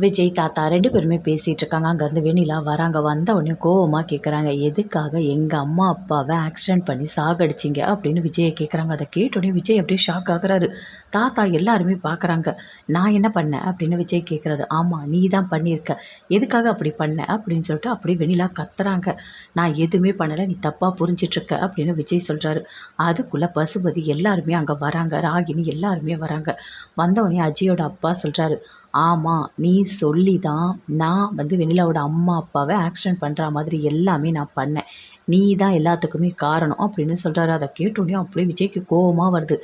விஜய் தாத்தா ரெண்டு பேருமே பேசிகிட்டு இருக்காங்க. அங்கேருந்து வெண்ணிலா வராங்க. வந்த உடனே கோவமாக கேட்குறாங்க எதுக்காக எங்கள் அம்மா அப்பாவை ஆக்சிடென்ட் பண்ணி சாகடிச்சிங்க? அப்படின்னு விஜயை கேட்குறாங்க அதை கேட்டோடனே விஜய் அப்படியே ஷாக் ஆகுறாரு. தாத்தா எல்லாருமே பார்க்குறாங்க நான் என்ன பண்ணேன்? அப்படின்னு விஜய் கேட்குறாரு ஆமாம் நீ தான் பண்ணியிருக்க. எதுக்காக அப்படி பண்ண? அப்படின்னு சொல்லிட்டு அப்படியே வெண்ணிலா கத்துறாங்க. நான் எதுவுமே பண்ணலை. நீ தப்பாக புரிஞ்சிட்ருக்க அப்படின்னு விஜய் சொல்கிறாரு அதுக்குள்ளே பசுபதி எல்லாருமே அங்கே வராங்க. ராகினி எல்லாருமே வராங்க. வந்தவொடனே அஜயோட அப்பா சொல்கிறாரு ஆமாம் நீ சொல்லி தான் நான் வந்து வெண்ணிலாவோட அம்மா அப்பாவை ஆக்சிடென்ட் பண்ணுற மாதிரி எல்லாமே நான் பண்ணேன். நீ தான் எல்லாத்துக்குமே காரணம் அப்படின்னு சொல்கிறாரு அதை கேட்டோடனே அப்படியே விஜய்க்கு கோபமாக வருது.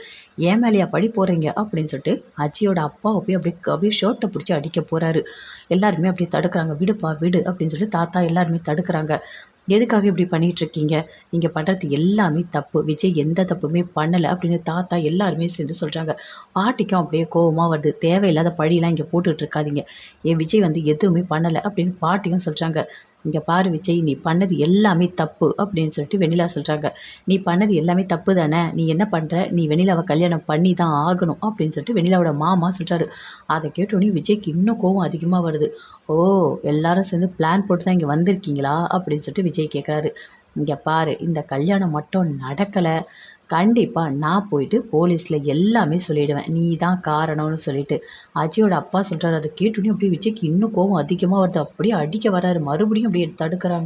ஏன் மேலேயா படி போகிறீங்க அப்படின்னு சொல்லிட்டு அஜியோட அப்பாவை போய் அப்படியே அப்படியே ஷர்ட்டை பிடிச்சி அடிக்க போகிறாரு எல்லாருமே அப்படியே தடுக்கிறாங்க. விடுப்பா விடு அப்படின்னு சொல்லிட்டு தாத்தா எல்லாருமே தடுக்கிறாங்க. எதுக்காக இப்படி பண்ணிகிட்ருக்கீங்க? நீங்கள் பண்ணுறது எல்லாமே தப்பு. விஜய் எந்த தப்புமே பண்ணலை அப்படின்னு தாத்தா எல்லாருமே சேர்ந்து சொல்கிறாங்க பாட்டிக்கும் அப்படியே கோவமாக வருது. தேவையில்லாத பழியெல்லாம் இங்கே போட்டுட்டு இருக்காதீங்க என் விஜய் வந்து எதுவுமே பண்ணலை அப்படின்னு பாட்டியும் சொல்கிறாங்க இங்கே பாரு விஜய் நீ பண்ணது எல்லாமே தப்பு அப்படின்னு சொல்லிட்டு வெண்ணிலா சொல்கிறாங்க நீ பண்ணது எல்லாமே தப்பு தானே? நீ என்ன பண்ணுற நீ வெண்ணிலாவை கல்யாணம் பண்ணி தான் ஆகணும் அப்படின்னு சொல்லிட்டு வெண்ணிலாவோட மாமா சொல்கிறாரு அதை கேட்டோடனே விஜய்க்கு இன்னும் கோவம் அதிகமாக வருது. ஓ எல்லாரும் சேர்ந்து பிளான் போட்டு தான் இங்கே வந்திருக்கீங்களா? அப்படின்னு சொல்லிட்டு விஜய் கேட்குறாரு இங்கே பாரு இந்த கல்யாணம் மட்டும் நடக்கலை. கண்டிப்பாக நான் போயிட்டு போலீஸில் எல்லாமே சொல்லிவிடுவேன் நீ தான் காரணம்னு சொல்லிட்டு. அஜயோட அப்பா சொல்கிறாரு அதை கேட்டுடனே அப்படியே விஜய்க்கு இன்னும் கோபம் அதிகமாக வருது. அப்படியே அடிக்க வராரு மறுபடியும் அப்படியே தடுக்கிறாங்க.